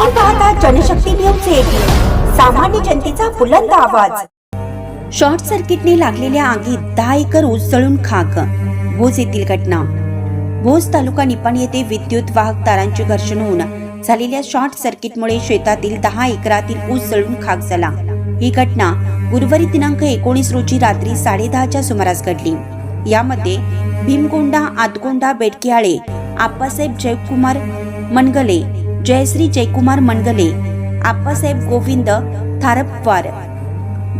आपण पाहता Janshakti news eighteen सामान्य जनतेचा बुलंद आवाज. शॉर्ट सर्किटने लागलेल्या आगीत दहा एकर ऊस जळून खाक. भोज येथील घटना. भोज तालुका निपाण येथे विद्युत वाहक तारांचे घर्षण होऊन झालेल्या शॉर्ट सर्किटमुळे शेतातील दहा एकरातील ऊस जळून खाक झाला. ही घटना गुरुवारी दिनांक एकोणीस रोजी रात्री साडेदहाच्या सुमारास घडली. यामध्ये भीमगोंडा आतगोंडा बेटकियाळे आप्पासाहेब जयकुमार मनगले जयश्री जयकुमार मनगले आप्पासाहेब गोविंद थारपवार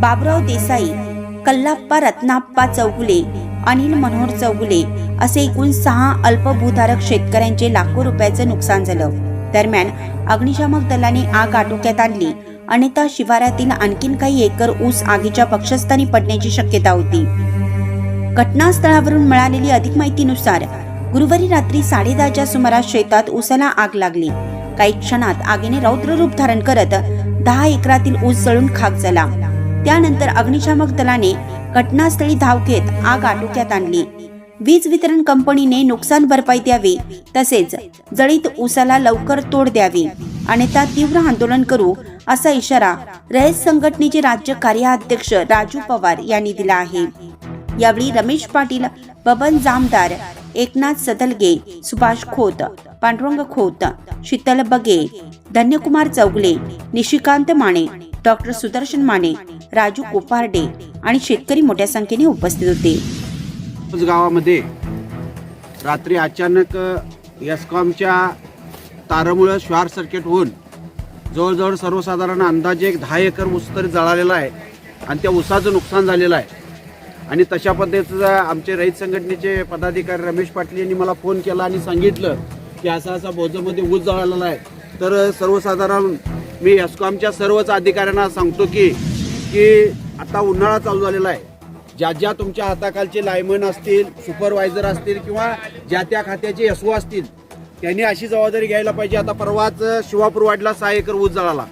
बाबराव देसाई कल्लाप्पा रत्नाप्पा चौगुले अनिल मनोहर चौगुले असे एकूण सहा अल्पभूधारक शेतकऱ्यांचे लाखो रुपयाचं नुकसान झालं. दरम्यान अग्निशामक दलाने आग आटोक्यात आणली. अन्यथा शिवारातील आणखीन काही एकर ऊस आगीच्या पक्षस्थानी पडण्याची शक्यता होती. घटनास्थळावरून मिळालेली अधिक माहितीनुसार गुरुवारी रात्री साडेदहाच्या सुमारास शेतात ऊसाला आग लागली. काही क्षणात आगीने रौद्र रूप धारण करत दहा एकरातील ऊस जळून खाक झाला. त्यानंतर अग्निशामक दलाने घटनास्थळी धाव घेत आग आटोक्यात आणली. वीज वितरण कंपनीने नुकसान भरपाई द्यावी तसेच जळीत ऊसाला लवकर तोड द्यावी आणि त्या तीव्र आंदोलन करू असा इशारा रयत संघटनेचे राज्य कार्याध्यक्ष राजू पवार यांनी दिला आहे. यावेळी रमेश पाटील बबन जामदार एकनाथ सदलगे सुभाष खोत पांडुरंग खोत शीतल बगे धन्यकुमार चौगले निशिकांत माने डॉक्टर सुदर्शन माने राजू कोपार्डे आणि शेतकरी मोठ्या संख्येने उपस्थित होते. गावामध्ये रात्री अचानक यस्कॉमच्या तारामुळं शॉर्ट सर्किट होऊन जवळजवळ सर्वसाधारण अंदाजे एक दहा एकर ऊस तरी जळालेला आहे आणि त्या ऊसाचं नुकसान झालेलं आहे. आणि तशा पद्धतीचं आमचे रहित संघटनेचे पदाधिकारी रमेश पाटील यांनी मला फोन केला आणि सांगितलं की असा असा बौद्धमध्ये ऊस जळालेला आहे. तर सर्वसाधारण मी यस्कॉमच्या सर्वच अधिकाऱ्यांना सांगतो की की आता उन्हाळा चालू झालेला आहे. ज्या ज्या तुमच्या हाताखालचे लायमन असतील सुपरवायझर असतील किंवा ज्या त्या खात्याचे एसओ असतील त्यांनी अशी जबाबदारी घ्यायला पाहिजे. आता परवाच शिवापूर वाडला सहा एकर ऊस जळाला.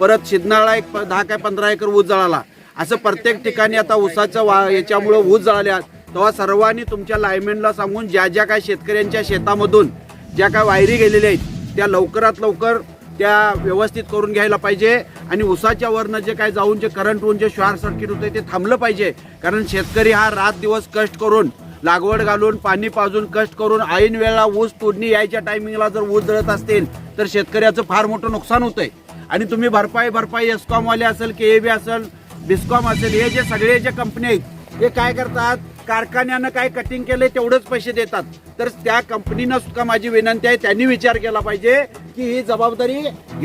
परत शिदनाळा एक दहा काय पंधरा एकर ऊस जळाला. असं प्रत्येक ठिकाणी आता ऊसाचं वा याच्यामुळं ऊस जळाल्या तेव्हा सर्वांनी तुमच्या लायमेनला सांगून ज्या ज्या काय शेतकऱ्यांच्या शेतामधून ज्या काय वायरी गेलेल्या आहेत त्या लवकरात लवकर त्या व्यवस्थित करून घ्यायला पाहिजे आणि उसाच्या वरनं जे काय जाऊन जे करंट होऊन जे शॉर्ट सर्किट होते ते थांबलं पाहिजे. कारण शेतकरी हा रात दिवस कष्ट करून लागवड घालून पाणी पाजून कष्ट करून ऐन वेळेला ऊस तोडणी यायच्या टायमिंगला जर ऊस जळत असतील तर शेतकऱ्याचं फार मोठं नुकसान होतंय. आणि तुम्ही भरपाई भरपाई एस्कॉमवाले असेल के ए बी असेल बिस्कॉम असेल हे जे सगळे जे कंपनी आहेत हे काय करतात? कारखान्यानं काय कटिंग केलंय तेवढंच पैसे देतात. तर त्या कंपनीनं सुद्धा माझी विनंती आहे त्यांनी विचार केला पाहिजे की ही जबाबदारी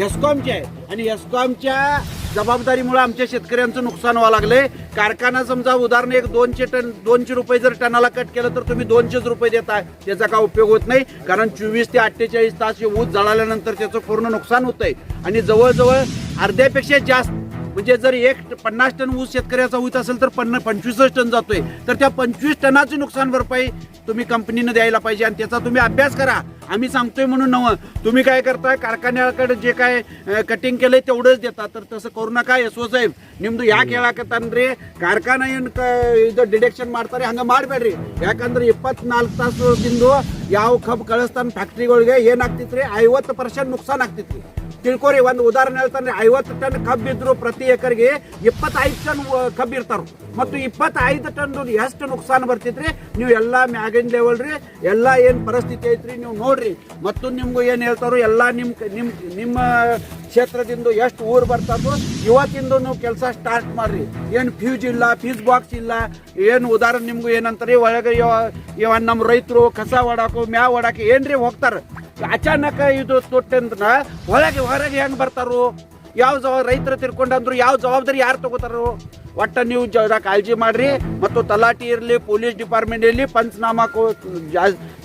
एस्कॉमची आहे. आणि एस्कॉमच्या जबाबदारीमुळे आमच्या शेतकऱ्यांचं नुकसान व्हावं लागले कारखाना समजा उदाहरण एक दोनशे टन दोनशे रुपये जर टनाला कट केलं तर तुम्ही दोनशेच रुपये देताय त्याचा काय उपयोग होत नाही. कारण चोवीस ते अठ्ठेचाळीस तास हे ऊस जळाल्यानंतर त्याचं पूर्ण नुकसान होतंय. आणि जवळजवळ अर्ध्यापेक्षा जास्त म्हणजे जर एक पन्नास टन ऊस शेतकऱ्याचा होत असेल तर पन्ना पंचवीसच टन जातोय तर त्या पंचवीस टनाची नुकसान भरपाई तुम्ही कंपनीनं द्यायला पाहिजे आणि त्याचा तुम्ही अभ्यास करा आम्ही सांगतोय म्हणून नवं तुम्ही काय करताय कारखान्याकडे जे काय कटिंग केलंय तेवढंच देता तर तसं करू नका ಯಶೋ ಸಾಹೇಬ್ ನಿಮ್ದು ಯಾಕೆ ಹೇಳಕತ್ತನ್ರಿ ಕಾರ್ಖಾನೆ ಏನು ಕ ಇದು ಡಿಡಕ್ಷನ್ ಮಾಡ್ತಾರೆ ಹಂಗೆ ಮಾಡಬೇಡ್ರಿ ಯಾಕಂದ್ರೆ ಇಪ್ಪತ್ನಾಲ್ಕು ತಾಸದಿಂದ ಯಾವ ಕಬ್ಬು ಕಳಿಸ್ತಾನೆ ಫ್ಯಾಕ್ಟ್ರಿಗಳಿಗೆ ಏನಾಗ್ತಿತ್ರಿ? ಐವತ್ತು ಪರ್ಸೆಂಟ್ ನುಕ್ಸಾನ್ ಆಗ್ತಿತ್ತು ತಿಳ್ಕೊರಿ, ಒಂದು ಉದಾಹರಣೆ ಹೇಳ್ತಾನೆ ಐವತ್ತು ಟನ್ ಕಬ್ಬು ಇದ್ರು ಪ್ರತಿ ಎಕರೆಗೆ ಇಪ್ಪತ್ತೈದು ಟನ್ ಕಬ್ಬು ಇರ್ತಾರ ಮತ್ತು ಇಪ್ಪತ್ತೈದು ಟನ್ ಎಷ್ಟು ನುಕ್ಸಾನ್ ಬರ್ತಿತ್ರಿ? ನೀವು ಎಲ್ಲ ಮ್ಯಾಗಿನ್ ಲೆವೆಲ್ ರೀ, ಎಲ್ಲ ಏನು ಪರಿಸ್ಥಿತಿ ಐತ್ರಿ ನೀವು ನೋಡ್ರಿ. ಮತ್ತು ನಿಮ್ಗೂ ಏನು ಹೇಳ್ತಾರೋ ಎಲ್ಲ ನಿಮ್ಮ ನಿಮ್ಮ ನಿಮ್ಮ ಕ್ಷೇತ್ರದಿಂದ ಎಷ್ಟು ಊರು ಬರ್ತದೋ ಇವತ್ತಿಂದ ನೀವು ಕೆಲಸ ಸ್ಟಾರ್ಟ್ ಮಾಡ್ರಿ. ಏನು ಫ್ಯೂಜ್ ಇಲ್ಲ ಫ್ಯೂಸ್ ಬಾಕ್ಸ್ ಇಲ್ಲ, ಏನು ಉದಾಹರಣೆ ನಿಮ್ಗೂ ಏನಂತಾರೆ, ಒಳಗೆ ಇವ- ನಮ್ಮ ರೈತರು ಕಸ ಹೊಡಾಕು ಮ್ಯಾವ್ ಹೊಡಾಕ ಏನ್ರಿ ಹೋಗ್ತಾರೆ? ಅಚಾನಕ ಇದು ತೊಟ್ಟಂದ್ರ ಒಳಗೆ, ಹೊರಗೆ ಹೆಂಗೆ ಬರ್ತಾರು? ಯಾವ ಜವಾಬ್ ರೈತರು ತಿರ್ಕೊಂಡಂದ್ರು ಯಾವ ಜವಾಬ್ದಾರಿ ಯಾರು ತಗೋತಾರೋ? ಒಟ್ಟು ನೀವು ಜರ ಕಾಳಜಿ ಮಾಡ್ರಿ. ಮತ್ತು ತಲಾಟಿ ಇರಲಿ, ಪೊಲೀಸ್ ಡಿಪಾರ್ಟ್ಮೆಂಟ್ ಇರಲಿ, ಪಂಚನಾಮ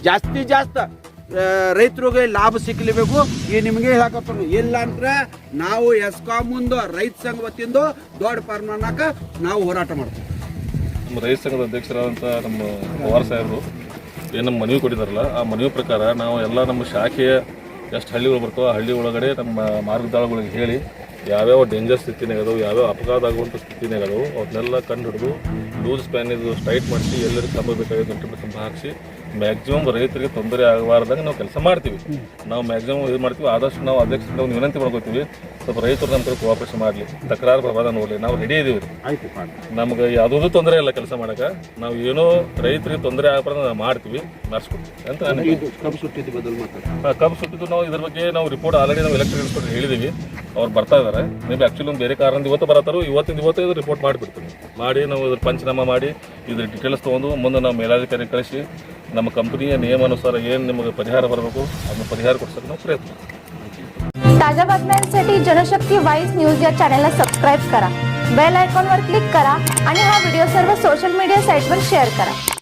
ಜಾಸ್ತಿ ಜಾಸ್ತಿ. ರೈತರಿಗೆ ಲಾಭ ಸಿಗ್ಲಿಬೇಕು ಈ ನಿಮಗೆ ಹೇಳಕತ್ತನು. ಇಲ್ಲ ಅಂದ್ರೆ ನಾವು ಎಸ್ಕಾಂ ಮುಂದೆ ರೈತ ಸಂಘ ವತಿಯಿಂದ ದೊಡ್ಡ ಪ್ರಮಾಣಕ್ಕ ನಾವು ಹೋರಾಟ ಮಾಡ್ತೀವಿ. ನಮ್ಮ ರೈತ ಸಂಘದ ಅಧ್ಯಕ್ಷರಾದಂಥ ನಮ್ಮ ಪವಾರ್ ಸಾಹೇಬರು ಏನು ನಮ್ಮ ಮನವಿ ಕೊಟ್ಟಿದ್ದಾರಲ್ಲ ಆ ಮನವಿ ಪ್ರಕಾರ ನಾವು ಎಲ್ಲ ನಮ್ಮ ಶಾಖೆಯ ಎಷ್ಟು ಹಳ್ಳಿಗಳು ಬರ್ತಾವೆ ಆ ಹಳ್ಳಿ ಒಳಗಡೆ ನಮ್ಮ ಮಾರ್ಗದಾಳಗಳಿಗೆ ಹೇಳಿ ಯಾವ್ಯಾವ ಡೇಂಜರ್ ಸ್ಥಿತಿನಾಗ ಅದಾವು, ಯಾವ್ಯಾವ ಅಪಘಾತ ಆಗುವಂಥ ಸ್ಥಿತಿನಾಗ ಅದಾವು ಅವನ್ನೆಲ್ಲ ಕಂಡು ಹಿಡಿದು ಲೂಸ್ ಪ್ಯಾನ್ ಇದು ಸ್ಟ್ರೈಟ್ ಮಾಡಿಸಿ ಎಲ್ಲರಿಗೂ ಕಂಬ ಬೇಕಾಗಿದೆ ಗಂಟೆ ಕಂಬ ಹಾಕಿಸಿ ಮ್ಯಾಕ್ಸಿಮಮ್ ರೈತರಿಗೆ ತೊಂದರೆ ಆಗಬಾರ್ದಂಗೆ ನಾವು ಕೆಲಸ ಮಾಡ್ತೀವಿ. ನಾವು ಮ್ಯಾಕ್ಸಿಮಮ್ ಇದು ಮಾಡ್ತೀವಿ ಆದಷ್ಟು ನಾವು ಅಧ್ಯಕ್ಷರಿಂದ ಒಂದು ವಿನಂತಿ ಮಾಡ್ಕೋತೀವಿ ಸ್ವಲ್ಪ ರೈತರು ನಮ್ಮ ಕಡೆ ಕೋಆಪರೇಷನ್ ಮಾಡಲಿ ತಕರಾರು ಪ್ರಭಾವ ನೋಡಲಿ ನಾವು ರೆಡಿ ಇದೀವಿ ಆಯ್ತು ನಮ್ಗೆ ಯಾವುದೂ ತೊಂದರೆ ಇಲ್ಲ ಕೆಲಸ ಮಾಡೋಕೆ ನಾವು ಏನೋ ರೈತರಿಗೆ ತೊಂದರೆ ಆಗಬಾರ್ದು ನಾವು ಮಾಡ್ತೀವಿ ಮಾಡಿಸ್ಕೊಡ್ತೀವಿ. ಅಂತ ಕಬ್ಬು ಸುಟ್ಟಿದ್ದು ಬದಲು ಕಬ್ಬು ಸುಟ್ಟಿದ್ದು ನಾವು ಇದ್ರ ಬಗ್ಗೆ ನಾವು ರಿಪೋರ್ಟ್ ಆಲ್ರೆಡಿ ನಾವು ಎಲೆಕ್ಟ್ರಿಕ್ ಇನ್ಸ್ಪೆಕ್ಟರ್ ಹೇಳಿದೀವಿ. ಅವ್ರು ಬರ್ತಾ ಇದ್ದಾರೆ ಮೇಬಿ ಆಕ್ಚುಲಿ ಒಂದು ಬೇರೆ ಕಾರಣದಿಂದ ಇವತ್ತು ಬರತ್ತಾರೋ ಇವತ್ತಿಂದ ಇವತ್ತು ಇದು ರಿಪೋರ್ಟ್ ಮಾಡಿಬಿಡ್ತೀವಿ ಮಾಡಿ ನಾವು ಇದ್ರ ಪಂಚನಾಮ ಮಾಡಿ ಇದ್ರ ಡೀಟೇಲ್ಸ್ ತೊಗೊಂಡು ಮುಂದೆ ನಾವು ಮೇಲಾಧಿಕಾರಿ ಕಳಿಸಿ ನಮ್ಮ ಕಂಪನಿಯ ನಿಯಮಾನುಸಾರ ಏನು ನಿಮಗೆ ಪರಿಹಾರ ಬರಬೇಕು ಅದನ್ನ ಪರಿಹಾರ ಕೊಡ್ಸೋಕೆ ನಾವು ಪ್ರಯತ್ನ ಮಾಡ್ತೀವಿ. ताज्या बातम्यांसाठी जनशक्ती वाईस न्यूज या चॅनलला सबस्क्राईब करा बेल आयकॉनवर क्लिक करा आणि हा व्हिडिओ सर्व सोशल मीडिया साईटवर शेअर करा